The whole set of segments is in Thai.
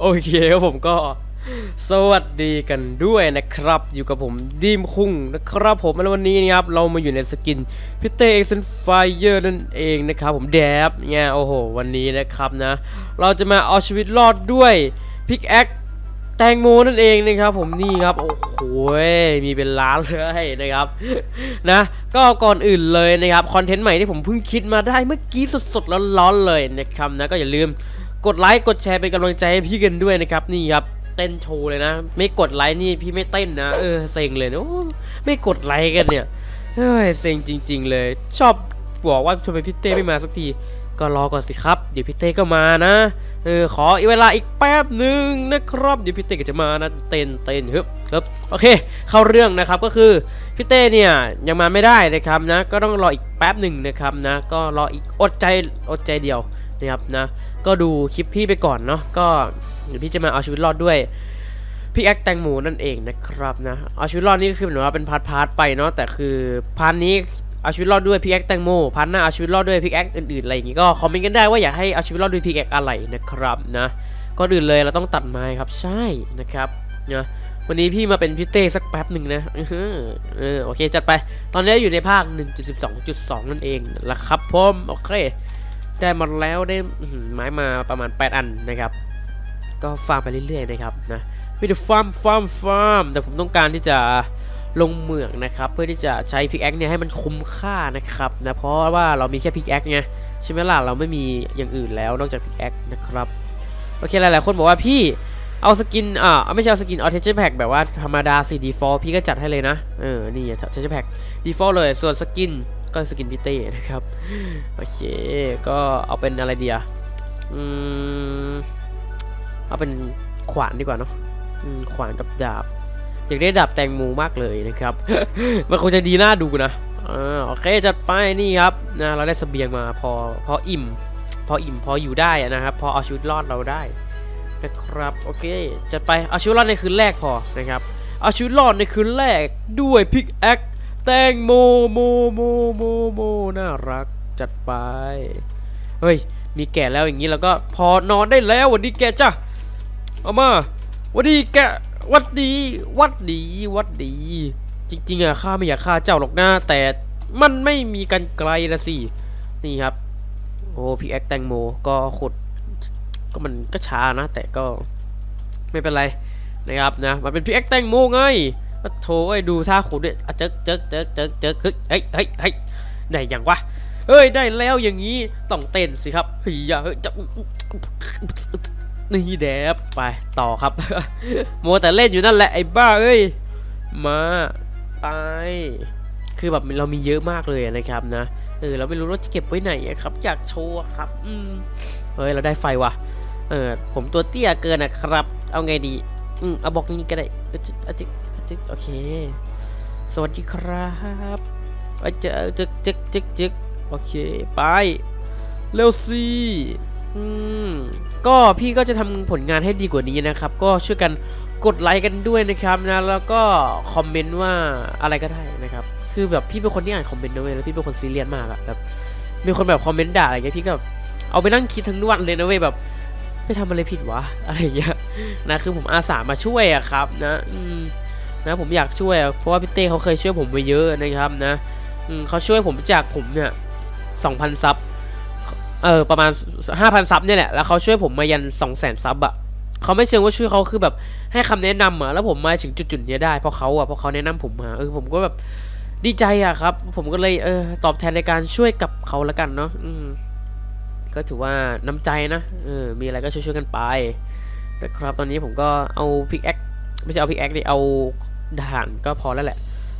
โอเคครับผมก็สวัสดีกันด้วยนะครับ อยู่กับผมดีมคุ้งนะครับผมแล้ววันนี้นะครับเรามาอยู่ในสกินพิเตเอ็กซ์ไฟเออร์นั่นเองนะครับผมแดบเนี่ยโอ้โหวันนี้นะครับนะ เราจะมาเอาชีวิตรอดด้วยพิกแอคแตงโมนั่นเองนะครับผมนี่ครับโอ้โหมีเป็นล้านเลยนะครับนะก็ก่อนอื่นเลยนะครับคอนเทนต์ใหม่ที่ผมเพิ่งคิดมาได้เมื่อกี้สดๆร้อนๆเลยนะครับนะก็อย่าลืม กดไลค์กดแชร์เป็นกำลังใจให้พี่กันด้วยนะครับนี่ครับเต้นโชว์เลยนะ ไม่กดไลค์นี่พี่ไม่เต้นนะเออเซ็งเลยนะโอ้ไม่กดไลค์กันเนี่ยเฮ้ยเซ็งจริง ๆ เลย ชอบบอกว่าทำไมพี่เต้ไม่มาสักทีก็รอก่อนสิครับ เดี๋ยวพี่เต้ก็มานะเออขออีเวลาอีกแป๊บหนึ่งนะครับเดี๋ยวพี่เต้ก็จะมานะเต้นเต้นฮึบฮึบโอเค เข้าเรื่องนะครับก็คือพี่เต้เนี่ยยังมาไม่ได้นะครับนะ ก็ต้องรออีกแป๊บหนึ่งนะครับนะ ก็รออีกอดใจอดใจเดียวนะครับนะ ก็ดูคลิปพี่ไปก่อนเนาะก็เดี๋ยวพี่จะมาเอาชีวิตรอดด้วยพี่แอคแตงโมนั่นเองนะครับนะเอาชีวิตรอดนี่คือเหมือนว่าเป็นพาร์ทพาร์ทไปเนาะแต่คือพาร์ทนี้เอาชีวิตรอดด้วยพี่แอคแตงโมพาร์ทหน้าเอาชีวิตรอดด้วยพี่แอคอื่นๆอะไรอย่างงี้ก็คอมเมนต์กันได้ว่าอยากให้เอาชีวิตรอดด้วยพี่แอคอะไรนะครับนะก่อนอื่นเลยเราต้องตัดไม้ครับใช่นะครับนะวันนี้พี่มาเป็นพี่เต้สักแป๊บหนึ่งนะเออโอเคจัดไป ตอนนี้อยู่ในภาค 1.12.2 นั่นเองละครับผมโอเค ได้มาแล้วได้ไม้มาประมาณ 8 อันนะครับ ก็ฟาร์มไปเรื่อยๆนะครับนะมีแต่ฟาร์มฟาร์มฟาร์มแต่ผมต้องการที่จะลงเหมืองนะครับ เพื่อที่จะใช้พิกแอคเนี่ยให้มันคุ้มค่านะครับนะเพราะว่าเรามีแค่พิกแอคไงใช่ไหมล่ะเราไม่มีอย่างอื่นแล้วนอกจากพิกแอคนะครับโอเคหลายๆคนบอกว่าพี่เอาสกินอ่าไม่ใช่เอาสกินเอาเทเจอร์แพ็แบบว่าธรรมดาสีดีฟอลพี่ก็จัดให้เลยนะ เออ นี่เทเจอร์แพ็ดีฟอลเลยส่วนสกิน ก็สกินพิเต้นะครับ โอเค ก็เอาเป็นอะไรเดียอืม เอาเป็นขวานดีกว่าเนาะขวานกับดาบ อยากได้ดาบแตงโมมากเลยนะครับ มันคงจะดีน่าดูนะอ่าโอเคจัดไปนี่ครับนะเราได้เสบียงมาพอพออิ่ม พออิ่มพออยู่ได้นะครับ พอเอาชีวิตรอดเราได้นะครับโอเคจัดไปเอาชีวิตรอดในคืนแรกพอนะครับเอาชีวิตรอดในคืนแรกด้วยพิกแอค แตงโมโมโมโมโมน่ารักจัดไป เฮ้ย มีแก่แล้วอย่างนี้แล้วก็พอนอนได้แล้ววันดีแกจ้ะเอามาวันดีแกวัดดี วัดดี วัดดี จริงๆอะข้าไม่อยากฆ่าเจ้าหรอกนะแต่มันไม่มีกันไกลละสิ นี่ครับ โอ้พี่แอคแตงโมก็ขุด ก็มันก็ช้านะ แต่ก็ไม่เป็นไรนะครับนะ มันเป็นพี่แอคแตงโมไง โถไอ้ดูท่าขุดด้วยอะเจ๊กเจ๊กเจ๊กเจ๊กเจ๊กเฮ้ยเฮ้ยเฮ้ยได้ยังวะเอ้ยได้แล้วอย่างนี้ต้องเต้นสิครับเฮ้ยเฮ้ยจะนี่แดบไปต่อครับโมแต่เล่นอยู่นั่นแหละไอ้บ้าเอ้ยมาไปคือแบบเรามีเยอะมากเลยนะครับนะเออเราไม่รู้ว่าจะเก็บไว้ไหนครับ อยากโชว์ครับอืมเฮ้ยเราได้ไฟว่ะเออผมตัวเตี้ยเกินนะครับ เอาไงดีอืมเอาบอกนี้ก็ได้อะ จิอะจิอะจิโอเค สวัสดีครับไปเจอจึกจึกจึกจึกโอเค ไป เร็วสิอืมก็พี่ก็จะทำผลงานให้ดีกว่านี้นะครับ ก็ช่วยกันกดไลค์กันด้วยนะครับนะ แล้วก็คอมเมนต์ว่าอะไรก็ได้นะครับ คือแบบพี่เป็นคนที่อ่านคอมเมนต์นะเว้ยแล้วพี่เป็นคนซีเรียสมากอะแบบมีคนแบบคอมเมนต์ด่าอะไรเงี้ยพี่ก็แบบเอาไปนั่งคิดทั้งวันเลยนะเว้ยแบบไม่ทำอะไรผิดวะอะไรอย่างเงี้ยนะคือผมอาสามาช่วยอะครับ นะ อืม นะผมอยากช่วยเพราะว่าพี่เต้เขาเคยช่วยผมไปเยอะนะครับนะเขาช่วยผมจากผมเนี่ยสองพันซับเออประมาณห้าพันซับเนี่ยแหละแล้วเขาช่วยผมมายันสองแสนซับอะเขาไม่เชิงว่าช่วยเขาคือแบบให้คำแนะนำอะแล้วผมมาถึงจุดๆเนี้ยได้เพราะเขาอะเพราะเขาแนะนำผมมาเออผมก็แบบดีใจอะครับ ผมก็เลยเออตอบแทนในการช่วยกับเขาล้วกันเนาะอืมก็ถือว่าน้ำใจนะเออมีอะไรก็ช่วยๆกันไปนะครับตอนนี้ผมก็เอาพิกแอคไม่ใช่เอาพิกแอคดิเอา ด่านก็พอแล้วแหละ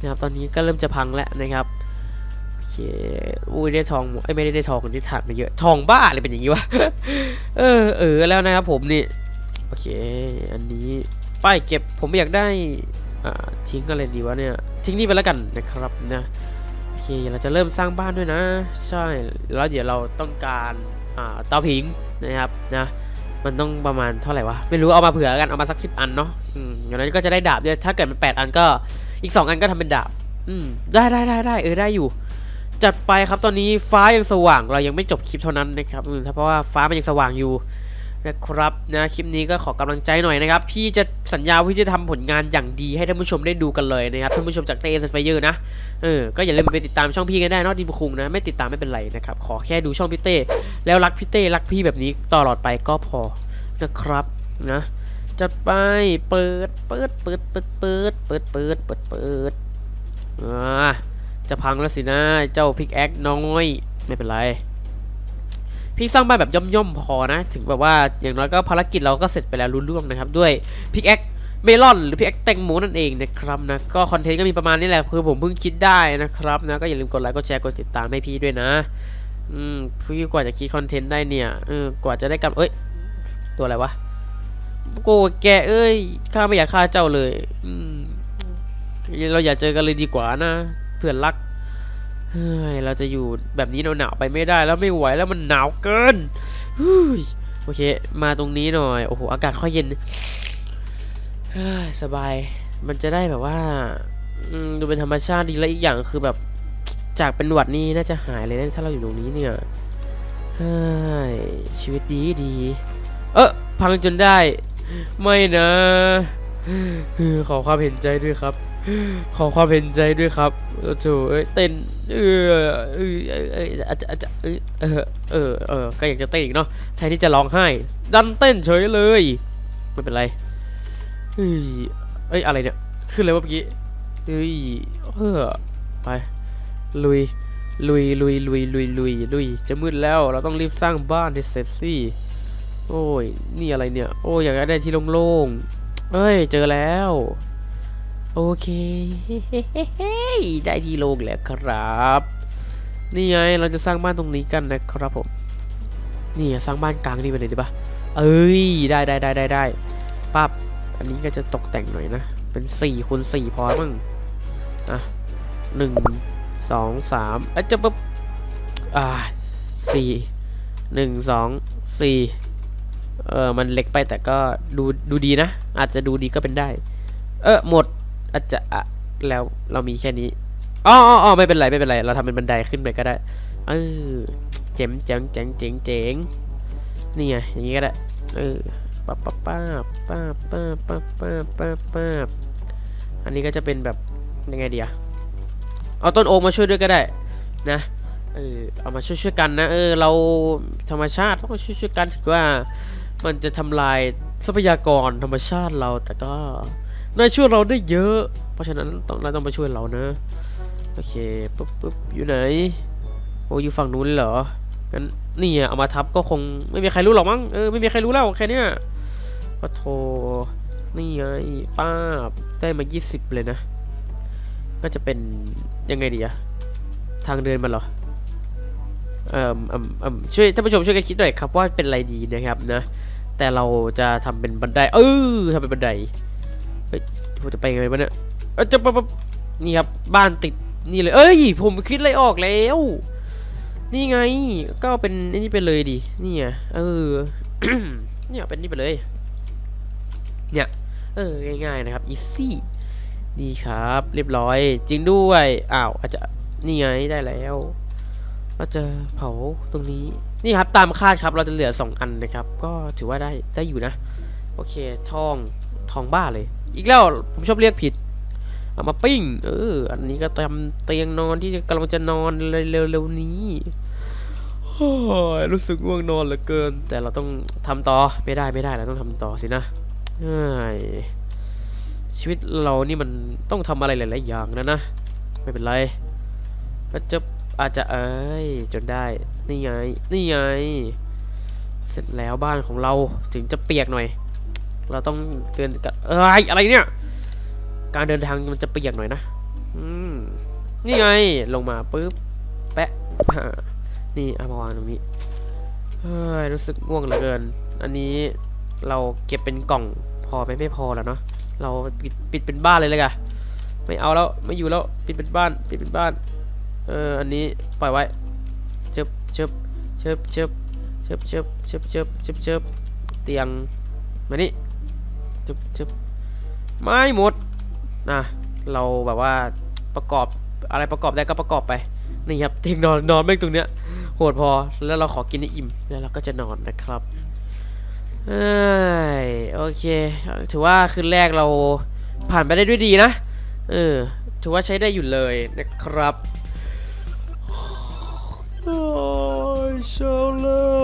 นะครับตอนนี้ก็เริ่มจะพังแล้วนะครับโอเคอุ้ยได้ทองไอ้ไม่ได้ได้ทองคนที่ถาดมาเยอะทองบ้าอะไรเป็นอย่างนี้วะเออเออแล้วนะครับผมนี่โอเคอันนี้ป้ายเก็บผมอยากได้อ่าทิ้งอะไรดีวะเนี่ยทิ้งนี่ไปแล้วกันนะครับนะโอเคเราจะเริ่มสร้างบ้านด้วยนะ ใช่แล้วเดี๋ยวเราต้องการอ่าเตาผิงนะครับนะ มันต้องประมาณเท่าไหร่วะ ไม่รู้เอามาเผื่อกันเอามาสักสิบอันเนาะอืมอย่างนั้นก็จะได้ดาบด้วยถ้าเกิดมันแปดอันก็อีกสองอันก็ทำเป็นดาบ อืมได้ได้ได้ได้เออได้อยู่ จัดไปครับตอนนี้ฟ้ายังสว่างเรายังไม่จบคลิปเท่านั้นนะครับอืมถ้าเพราะว่าฟ้ามันยังสว่างอยู่ นะครับนะคลิปนี้ก็ขอกำลังใจหน่อยนะครับ พี่จะสัญญาว่าพี่จะทำผลงานอย่างดีให้ท่านผู้ชมได้ดูกันเลยนะครับท่านผู้ชมจากเตสไฟเยอร์นะเออก็อย่าลืมไปติดตามช่องพี่กันได้นอะดิมคุงนะไม่ติดตามไม่เป็นไรนะครับขอแค่ดูช่องพี่เต้แล้วรักพี่เต้รักพี่แบบนี้ตลอดไปก็พอนะครับนะจัดไปเปิดเปิดเปิดเปิดเปิดเปิดเปิดเปิดเปิดอ่าจะพังแล้วสินะเจ้าพิกแอคน้อยไม่เป็นไร พี่สร้างบ้านแบบย่อมๆพอนะ ถึงแบบว่าอย่างน้อยก็ภารกิจเราก็เสร็จไปแล้วรุ่นล่วงนะครับ ด้วยพิกแอคเมลอนหรือพิกแอคแตงโมนั่นเองนะครับนะก็คอนเทนต์ก็มีประมาณนี้แหละคือผมเพิ่งคิดได้นะครับนะก็อย่าลืมกดไลค์กดแชร์กดติดตามให้พี่ด้วยนะ อืมพี่กว่าจะคิดคอนเทนต์ได้เนี่ยเออกว่าจะได้กำเอ้ยตัวอะไรวะโกแกเอ้ยข้าไม่อยากฆ่าเจ้าเลย อืมเราอย่าเจอกันเลยดีกว่านะ เพื่อนรัก เฮ้ยเราจะอยู่แบบนี้หนาวๆไปไม่ได้แล้วไม่ไหวแล้วมันหนาวเกินโอเค มาตรงนี้หน่อยโอ้โหอากาศค่อยเย็นสบาย มันจะได้แบบว่าดูเป็นธรรมชาติดีแล้วอีกอย่างคือแบบจากเป็นหวัดนี่น่าจะหายเลยนะถ้าเราอยู่ตรงนี้เนี่ยชีวิตดีดี เออพังจนได้ ไม่นะ ขอความเห็นใจด้วยครับ ขอความเห็นใจด้วยครับโอ้โถเอ้ยเต้นเออเออเออเอออาจจะอาจจะเออเออเออก็อยากจะเต้นอีกเนาะแทนที่จะร้องไห้ ดันเต้นเฉยเลย ไม่เป็นไร เฮ้ยเอ้ย อะไรเนี่ย ขึ้นเลยวะเมื่อกี้ เฮ้ย เออ ไป ลุย ลุย ลุย ลุย ลุย ลุย ลุย จะมืดแล้ว เราต้องรีบสร้างบ้านที่เสร็จสิโอ้ย นี่อะไรเนี่ย โอ้ยอยากได้ที่โล่งๆเอ้ย เจอแล้ว โอเค ได้ที่โล่งแล้วครับ นี่ไงเราจะสร้างบ้านตรงนี้กันนะครับผม นี่สร้างบ้านกลางนี่ไปเลยดีปะเอ้ย ได้ได้ได้ได้ได้ปั๊บ อันนี้ก็จะตกแต่งหน่อยนะ เป็นสี่คูณสี่พอมั้ง อะหนึ่งสองสามอะจะปุ๊บ อ่าสี่หนึ่งสองสี่เออมันเล็กไปแต่ก็ดูดูดีนะ อาจจะดูดีก็เป็นได้ เออหมด อาจจะอะแล้วเรามีแค่นี้อ๋ออ๋อไม่เป็นไรไม่เป็นไร เราทำเป็นบันไดขึ้นไปก็ได้เออเจ๋งเจ๋งเจ๋งเจ๋งเจ๋งนี่ไงอย่างงี้ก็ได้เออปั๊บปั๊บปั๊บปั๊บปั๊บปั๊บปั๊บปั๊บปั๊บอันนี้ก็จะเป็นแบบยังไงดีอะเอาต้นโอ๊กมาช่วยด้วยก็ได้นะเออเอามาช่วยช่วยกันนะเออเราธรรมชาติต้องช่วยช่วยกันถือว่ามันจะทำลายทรัพยากรธรรมชาติเราแต่ก็ นายช่วยเราได้เยอะ เพราะฉะนั้นต้องนายต้องมาช่วยเรานะ โอเคปุ๊บปุ๊บอยู่ไหน โอ้อยู่ฝั่งนู้นเลยเหรอกันนี่อะเอามาทับก็คงไม่มีใครรู้หรอกมั้ง เออไม่มีใครรู้แล้วแค่เนี้ยปะโทนี่ไงป้าบได้มา 20 เลยนะ ก็จะเป็นยังไงดีอะทางเดินมันเหรอเอ่อเอ่มเอ่มช่วยท่านผู้ชมช่วยกันคิดหน่อยครับว่าเป็นอะไรดีนะครับนะ แต่เราจะทำเป็นบันได เออทำเป็นบันได ผมจะไปยังไงวะเนี่ยเออจะปะปะนี่ครับบ้านติดนี่เลย เอ้ย ผมคิดอะไรออกแล้ว นี่ไง ก็เป็นนี่ไปเลยดินี่ไงเออเนี่ยเป็นนี่ไปเลย เนี่ยเออง่ายๆนะครับ easy ดีครับ เรียบร้อย จริงด้วยอ้าวอาจจะนี่ไงได้แล้วเราจะเผาตรงนี้นี่ครับตามคาดครับเราจะเหลือสองอันนะครับ ก็ถือว่าได้ได้อยู่นะ โอเคทองทองบ้าเลย อีกแล้วผมชอบเรียกผิดเอามาปิ้ง เออ อันนี้ก็ทำเตียงนอนที่กำลังจะนอนเร็วๆนี้โอ้ยรู้สึกง่วงนอนเหลือเกิน แต่เราต้องทำต่อไม่ได้ไม่ได้เราต้องทำต่อสินะชีวิตเรานี่มันต้องทำอะไรหลายๆอย่างนะนะไม่เป็นไรก็จะอาจจะเอ้ยจนได้นี่ไงนี่ไงเสร็จแล้วบ้านของเราถึงจะเปียกหน่อย เราต้องเตือนกันเอ้ยอะไรเนี่ย การเดินทางมันจะเปียกหน่อยนะ อืม นี่ไง ลงมาปุ๊บ แปะ นี่เอามาวางตรงนี้ เฮ้ย รู้สึกง่วงเหลือเกิน อันนี้เราเก็บเป็นกล่องพอไหมไม่พอแล้วเนาะ เราปิดปิดเป็นบ้านเลยเลยกันไม่เอาแล้วไม่อยู่แล้วปิดเป็นบ้าน ปิดเป็นบ้าน เออ อันนี้ปล่อยไว้เชิบเชิบเชิบเชิบเชิบเชิบเชิบเชิบเชิบเชิบเตียงมานี่ เชิบเชิบไม่หมดนะเราแบบว่าประกอบอะไรประกอบได้ก็ประกอบไปนี่ครับเตียงนอนนอนแม่งตรงเนี้ยโหดพอแล้วเราขอกินให้อิ่มแล้วเราก็จะนอนนะครับเอ้ยโอเค ถือว่าคืนแรกเราผ่านไปได้ด้วยดีนะเออถือว่าใช้ได้อยู่เลยนะครับโอ้ยเช้าแล้วโอ้ย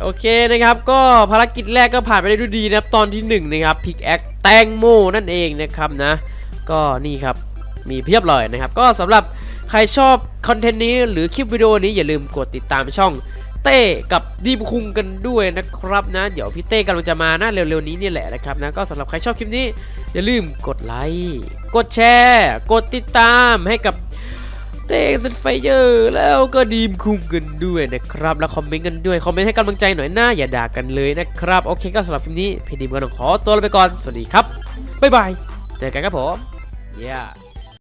โอเคนะครับ ก็ภารกิจแรกก็ผ่านไปได้ด้วยดีนะครับ ตอนที่หนึ่งนะครับพิกแอคแตงโมนั่นเองนะครับนะ ก็นี่ครับมีเพียบเลยนะครับ ก็สำหรับใครชอบคอนเทนต์นี้หรือคลิปวิดีโอนี้อย่าลืมกดติดตามช่องเต้กับดีมคุงกันด้วยนะครับนะ เดี๋ยวพี่เต้กำลังจะมานะเร็วๆนี้นี่แหละนะครับนะก็สำหรับใครชอบคลิปนี้ อย่าลืมกดไลค์กดแชร์ กดติดตามให้กับ เต้สไฟเยอร์แล้วก็ดีมคุงกันด้วยนะครับ แล้วคอมเมนต์กันด้วย คอมเมนต์ให้กำลังใจหน่อยหน้าอย่าด่ากันเลยนะครับ โอเคก็สำหรับคลิปนี้พี่ดีมก็ต้องขอตัวลาไปก่อน สวัสดีครับ บ๊ายบาย เจอกันครับผม yeah